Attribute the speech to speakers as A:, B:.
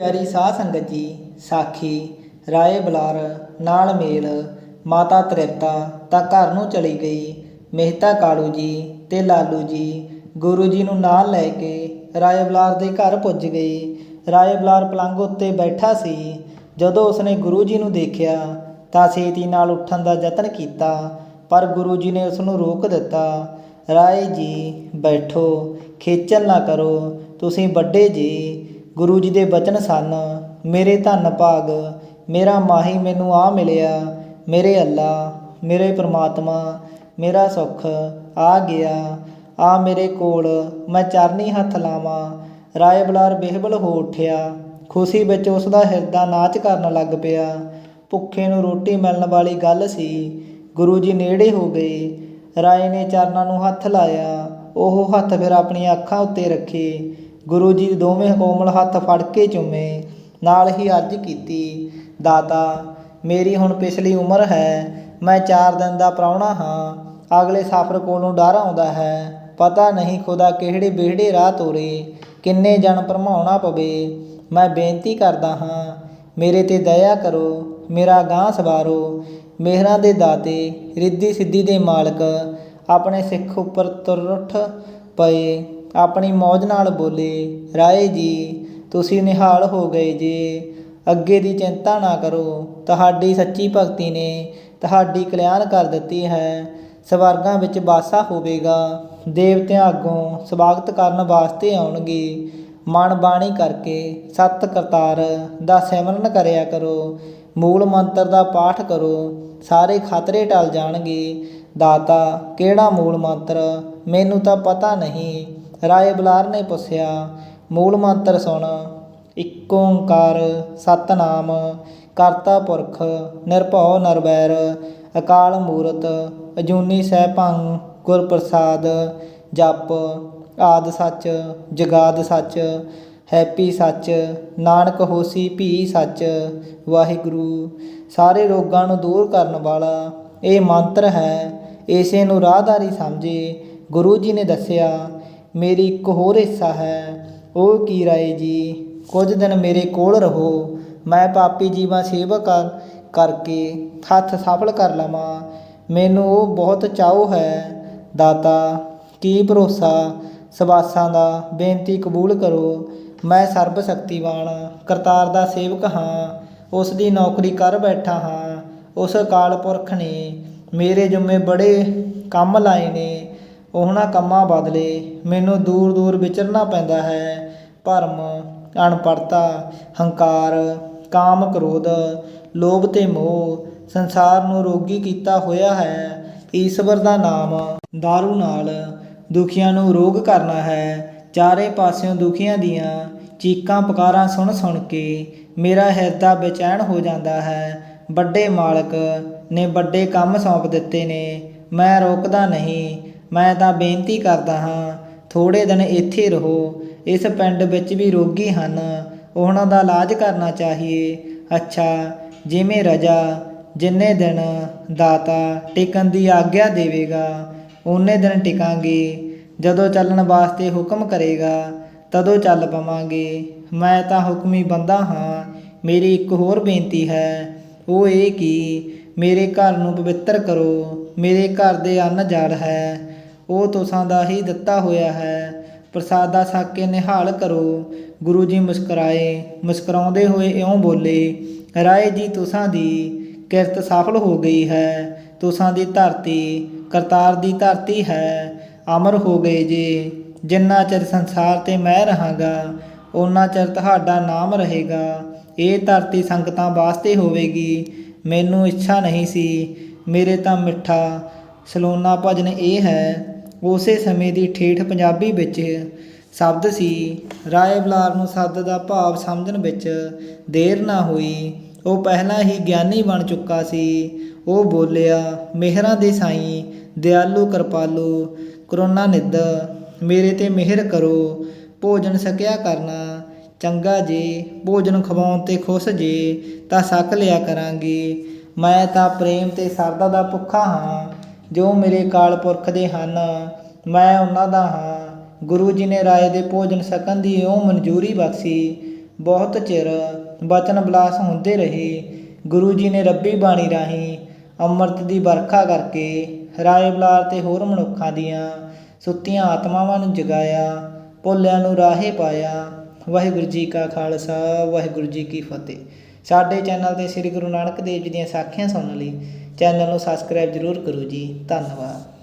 A: ਪਿਆਰੀ ਸਾਧ ਸੰਗਤ ਜੀ, ਸਾਖੀ, ਰਾਏ ਬਲਾਰ, ਨਾਲ ਮੇਲ, ਮਾਤਾ ਤ੍ਰਿਪਤਾ ਤਾਂ ਘਰ ਨੂੰ ਚਲੀ ਗਈ। ਮਹਿਤਾ ਕਾਲੂ ਜੀ ਤੇ ਲਾਲੂ ਜੀ, ਗੁਰੂ ਜੀ ਨੂੰ ਨਾਲ ਲੈ ਕੇ ਰਾਏ ਬਲਾਰ ਦੇ ਘਰ ਪੁੱਜ ਗਈ। ਰਾਏ ਬਲਾਰ ਪਲੰਗ ਉੱਤੇ ਬੈਠਾ ਸੀ। ਜਦੋਂ ਉਸਨੇ ਗੁਰੂ ਜੀ ਨੂੰ ਦੇਖਿਆ ਤਾਂ ਛੇਤੀ ਨਾਲ ਉੱਠਣ ਦਾ ਯਤਨ ਕੀਤਾ, ਪਰ ਗੁਰੂ ਜੀ ਨੇ ਉਸ ਨੂੰ ਰੋਕ ਦਿੱਤਾ। ਰਾਏ ਜੀ, ਬੈਠੋ, ਖੇਚਲ ਨਾ ਕਰੋ, ਤੁਸੀਂ ਵੱਡੇ ਜੀ। ਗੁਰੂ ਜੀ ਦੇ ਬਚਨ ਸਨ, ਮੇਰੇ ਧੰਨ ਭਾਗ, ਮੇਰਾ ਮਾਹੀ ਮੈਨੂੰ ਆ ਮਿਲਿਆ, ਮੇਰੇ ਅੱਲਾ, ਮੇਰੇ ਪ੍ਰਮਾਤਮਾ, ਮੇਰਾ ਸੁੱਖ ਆ ਗਿਆ, ਆ ਮੇਰੇ ਕੋਲ ਮੈਂ ਚਰਨੀ ਹੱਥ ਲਾਵਾਂ, ਰਾਏ ਬਲਾਰ ਬਿਹਬਲ ਹੋ ਉੱਠਿਆ, ਖੁਸ਼ੀ ਵਿੱਚ ਉਸ ਦਾ ਹਿਰਦਾ ਨਾਚ ਕਰਨ ਲੱਗ ਪਿਆ, ਭੁੱਖੇ ਨੂੰ ਰੋਟੀ ਮਿਲਣ ਵਾਲੀ ਗੱਲ ਸੀ, ਗੁਰੂ ਜੀ ਨੇੜੇ ਹੋ ਗਏ, ਰਾਏ ਨੇ ਚਰਨਾਂ ਨੂੰ ਹੱਥ ਲਾਇਆ, ਉਹ ਹੱਥ ਫਿਰ ਆਪਣੀਆਂ ਅੱਖਾਂ ਉੱਤੇ ਰੱਖੇ ਗੁਰੂ ਜੀ ਦੋਵੇਂ ਕੋਮਲ ਹੱਥ ਫੜ ਕੇ ਚੁੰਮੇ, ਨਾਲ ਹੀ ਅਰਜ਼ ਕੀਤੀ, ਦਾਤਾ, ਮੇਰੀ ਹੁਣ ਪਿਛਲੀ ਉਮਰ ਹੈ, ਮੈਂ 4 ਦਿਨ ਦਾ ਪ੍ਰਾਹੁਣਾ ਹਾਂ, ਅਗਲੇ ਸਫ਼ਰ ਕੋਲੋਂ ਡਰ ਆਉਂਦਾ ਹੈ, ਪਤਾ ਨਹੀਂ ਖੁਦਾ ਕਿਹੜੇ ਬਿਹੜੇ ਰਾਹ ਤੋਰੇ, ਕਿੰਨੇ ਜਨ ਭਰਮਾਉਣਾ ਪਵੇ, ਮੈਂ ਬੇਨਤੀ ਕਰਦਾ ਹਾਂ, ਮੇਰੇ ਤੇ ਦਇਆ ਕਰੋ, ਮੇਰਾ ਗਾਂ ਸਵਾਰੋ, ਮਿਹਰਾਂ ਦੇ ਦਾਤੇ, ਰਿੱਧੀ ਸਿੱਧੀ ਦੇ ਮਾਲਕ, ਆਪਣੇ ਸਿੱਖ ਉੱਪਰ ਤੁਰ ਉੱਠ ਪਏ। ਆਪਣੀ ਮੌਜ ਨਾਲ ਬੋਲੇ, ਰਾਏ ਜੀ, ਤੁਸੀਂ ਨਿਹਾਲ ਹੋ ਗਏ ਜੇ। ਅੱਗੇ ਦੀ ਚਿੰਤਾ ਨਾ ਕਰੋ। ਤੁਹਾਡੀ ਸੱਚੀ ਭਗਤੀ ਨੇ ਤੁਹਾਡੀ ਕਲਿਆਣ ਕਰ ਦਿੱਤੀ ਹੈ। ਸਵਰਗਾਂ ਵਿੱਚ ਵਾਸਾ ਹੋਵੇਗਾ। ਦੇਵਤਿਆਂ ਅੱਗੋਂ ਸਵਾਗਤ ਕਰਨ ਵਾਸਤੇ ਆਉਣਗੇ। ਮਨ ਬਾਣੀ ਕਰਕੇ ਸਤ ਕਰਤਾਰ ਦਾ ਸਿਮਰਨ ਕਰਿਆ ਕਰੋ। ਮੂਲ ਮੰਤਰ ਦਾ ਪਾਠ ਕਰੋ। ਸਾਰੇ ਖਤਰੇ ਟਲ ਜਾਣਗੇ। ਦਾਤਾ, ਕਿਹੜਾ ਮੂਲ ਮੰਤਰ? ਮੈਨੂੰ ਤਾਂ ਪਤਾ ਨਹੀਂ। ਰਾਏ ਬਲਾਰ ਨੇ ਪੁੱਛਿਆ, ਮੂਲ ਮੰਤਰ ਸੁਣ, ਇੱਕ ਓੰਕਾਰ ਸਤਨਾਮ, ਕਰਤਾ ਪੁਰਖ, ਨਿਰਭਉ ਨਿਰਵੈਰ, ਅਕਾਲ ਮੂਰਤ, ਅਜੂਨੀ ਸੈਭੰ ਗੁਰ ਪ੍ਰਸਾਦ ਜਪ, ਆਦ ਸੱਚ, ਜਗਾਦ ਸੱਚ, ਹੈਪੀ ਸੱਚ, ਨਾਨਕ ਹੋਸੀ ਭੀ ਸੱਚ, ਵਾਹਿਗੁਰੂ, ਸਾਰੇ ਰੋਗਾਂ ਨੂੰ ਦੂਰ ਕਰਨ ਵਾਲਾ ਇਹ ਮੰਤਰ ਹੈ, ਇਸੇ ਨੂੰ ਰਾਹਦਾਰੀ ਸਮਝੇ ਗੁਰੂ ਜੀ ਨੇ ਦੱਸਿਆ ਮੇਰੀ ਇੱਕ ਹੋਰ ਹਿੱਸਾ ਹੈ, ਉਹ ਕੀ ਰਾਏ ਜੀ? ਕੁਝ ਦਿਨ ਮੇਰੇ ਕੋਲ ਰਹੋ, ਮੈਂ ਪਾਪੀ ਜੀਵਾਂ ਸੇਵਾ ਕਰ, ਕਰਕੇ ਹੱਥ ਸਫਲ ਕਰ ਲਵਾਂ। ਮੈਨੂੰ ਉਹ ਬਹੁਤ ਚਾਉ ਹੈ, ਦਾਤਾ, ਕੀ ਭਰੋਸਾ? ਸਵਾਸਾਂ ਦਾ ਬੇਨਤੀ ਕਬੂਲ ਕਰੋ, ਮੈਂ ਸਰਬ ਸ਼ਕਤੀਵਾਨ ਕਰਤਾਰ ਦਾ ਸੇਵਕ ਹਾਂ ਉਸ ਦੀ ਨੌਕਰੀ ਕਰ ਬੈਠਾ ਹਾਂ, ਉਸ ਅਕਾਲ ਪੁਰਖ ਨੇ ਮੇਰੇ ਜੁਮੇ ਬੜੇ ਕੰਮ ਲਾਏ ਨੇ। ਉਹਨਾਂ ਕੰਮਾਂ ਬਦਲੇ ਮੈਨੂੰ ਦੂਰ ਦੂਰ ਵਿਚਰਨਾ ਪੈਂਦਾ ਹੈ। ਭਰਮ ਅਣਪੜਤਾ ਹੰਕਾਰ, ਕਾਮ ਕ੍ਰੋਧ, ਲੋਭ ਤੇ ਮੋਹ ਸੰਸਾਰ ਨੂੰ ਰੋਗੀ ਕੀਤਾ ਹੋਇਆ ਹੈ। ਈਸ਼ਵਰ ਦਾ ਨਾਮ दारू ਨਾਲ ਦੁਖੀਆਂ ਨੂੰ ਰੋਗ ਕਰਨਾ ਹੈ। ਚਾਰੇ ਪਾਸਿਓਂ ਦੁਖੀਆਂ ਦੀਆਂ ਚੀਕਾਂ ਪੁਕਾਰਾਂ ਸੁਣ ਸੁਣ ਕੇ ਮੇਰਾ ਹਿਰਦਾ ਬੇਚੈਨ ਹੋ ਜਾਂਦਾ ਹੈ। ਵੱਡੇ ਮਾਲਕ ਨੇ ਵੱਡੇ ਕੰਮ ਸੌਂਪ ਦਿੱਤੇ ਨੇ। ਮੈਂ ਰੋਕਦਾ ਨਹੀਂ। ਮੈਂ ਤਾਂ ਬੇਨਤੀ ਕਰਦਾ ਹਾਂ ਥੋੜੇ ਦਿਨ ਇੱਥੇ ਰਹੋ, ਇਸ ਪਿੰਡ ਵਿੱਚ ਵੀ ਰੋਗੀ ਹਨ, ਉਹਨਾਂ ਦਾ ਇਲਾਜ ਕਰਨਾ ਚਾਹੀਏ। ਅੱਛਾ, ਜਿਵੇਂ ਰਜਾ, ਜਿੰਨੇ ਦਿਨ ਦਾਤਾ ਟਿਕਣ ਦੀ ਆਗਿਆ ਦੇਵੇਗਾ ਉਹਨੇ ਦਿਨ ਟਿਕਾਂਗੇ। ਜਦੋਂ ਚੱਲਣ ਵਾਸਤੇ ਹੁਕਮ ਕਰੇਗਾ, ਤਦੋਂ ਚੱਲ ਪਵਾਂਗੇ। ਮੈਂ ਤਾਂ ਹੁਕਮੀ ਬੰਦਾ ਹਾਂ, ਮੇਰੀ ਇੱਕ ਹੋਰ ਬੇਨਤੀ ਹੈ, ਉਹ ਇਹ ਕਿ ਮੇਰੇ ਘਰ ਨੂੰ ਪਵਿੱਤਰ ਕਰੋ। ਮੇਰੇ ਘਰ ਦੇ ਅੰਨ ਜੜ ਹੈ, ਉਹ ਤੁਸਾਂ ਦਾ ਹੀ ਦਿੱਤਾ ਹੋਇਆ ਹੈ। ਪ੍ਰਸਾਦਾ ਛਕ ਕੇ ਨਿਹਾਲ ਕਰੋ। ਗੁਰੂ ਜੀ ਮੁਸਕਰਾਏ, ਮੁਸਕਰਾਉਂਦੇ ਹੋਏ ਇਉਂ ਬੋਲੇ, ਰਾਏ ਜੀ ਤੁਸਾਂ ਦੀ ਕਿਰਤ ਸਫਲ ਹੋ ਗਈ ਹੈ। ਤੁਸਾਂ ਦੀ ਧਰਤੀ ਕਰਤਾਰ ਦੀ ਧਰਤੀ ਹੈ, ਅਮਰ ਹੋ ਗਏ ਜੀ। ਜਿੰਨਾ ਚਿਰ ਸੰਸਾਰ ਤੇ ਮੈਂ ਰਹਾਂਗਾ, ਓਨਾ ਚਿਰ ਤੁਹਾਡਾ ਨਾਮ ਰਹੇਗਾ। ਇਹ ਧਰਤੀ ਸੰਗਤਾਂ ਵਾਸਤੇ ਹੋਵੇਗੀ। ਮੈਨੂੰ ਇੱਛਾ ਨਹੀਂ ਸੀ ਮੇਰੇ ਤਾਂ ਮਿੱਠਾ ਸਲੋਨਾ ਭਜਨ ਇਹ ਹੈ, ਉਸੇ ਸਮੇਂ ਦੀ ਠੇਠ ਪੰਜਾਬੀ ਵਿੱਚ ਸ਼ਬਦ ਸੀ, ਰਾਏ ਬਲਾਰ ਨੂੰ ਸ਼ਬਦ ਦਾ ਭਾਵ ਸਮਝਣ ਵਿੱਚ ਦੇਰ ਨਾ ਹੋਈ। ਉਹ ਪਹਿਲਾਂ ਹੀ ਗਿਆਨੀ ਬਣ ਚੁੱਕਾ ਸੀ। ਉਹ ਬੋਲਿਆ, ਮਿਹਰਾਂ ਦੇ ਸਾਈਂ, ਦਿਆਲੂ ਕਿਰਪਾਲੂ, ਕਰੋਨਾ ਨਿੱਧ, ਮੇਰੇ ਤੇ ਮਿਹਰ ਕਰੋ, ਭੋਜਨ ਸਕਿਆ ਕਰਨਾ, ਚੰਗਾ ਜੇ, ਭੋਜਨ ਖਵਾਉਣ ਤੇ ਖੁਸ਼ ਜੇ, ਤਾਂ ਸਕ ਲਿਆ ਕਰਾਂਗੇ। ਮੈਂ ਤਾਂ ਪ੍ਰੇਮ ਤੇ ਸਰਦਾ ਦਾ ਭੁੱਖਾ ਹਾਂ, ਜੋ ਮੇਰੇ ਕਾਲ ਪੁਰਖ ਦੇ ਹਨ, ਮੈਂ ਉਹਨਾਂ ਦਾ ਹਾਂ। ਗੁਰੂ ਜੀ ਨੇ ਰਾਏ ਦੇ ਭੋਜਨ ਸਕਣ ਦੀ ਇਉਂ ਮਨਜ਼ੂਰੀ ਬਖਸ਼ੀ। ਬਹੁਤ ਚਿਰ ਬਚਨ ਬਲਾਸ ਹੁੰਦੇ ਰਹੇ। ਗੁਰੂ ਜੀ ਨੇ ਰੱਬੀ ਬਾਣੀ ਰਾਹੀਂ ਅੰਮ੍ਰਿਤ ਦੀ ਵਰਖਾ ਕਰਕੇ ਰਾਏ ਬਲਾਰ ਤੇ ਹੋਰ ਮਨੁੱਖਾਂ ਦੀਆਂ ਸੁੱਤੀਆਂ ਆਤਮਾਵਾਂ ਨੂੰ ਜਗਾਇਆ, ਭੋਲਿਆਂ ਨੂੰ ਰਾਹੇ ਪਾਇਆ। ਵਾਹਿਗੁਰੂ ਜੀ ਕਾ ਖਾਲਸਾ, ਵਾਹਿਗੁਰੂ ਜੀ ਕੀ ਫਤਿਹ। ਸਾਡੇ ਚੈਨਲ ਤੇ ਸ੍ਰੀ ਗੁਰੂ ਨਾਨਕ ਦੇਵ ਜੀ ਦੀਆਂ ਸਾਖੀਆਂ ਸੁਣਨ ਲਈ ਚੈਨਲ ਨੂੰ ਸਬਸਕ੍ਰਾਈਬ ਜ਼ਰੂਰ ਕਰੋ ਜੀ। ਧੰਨਵਾਦ।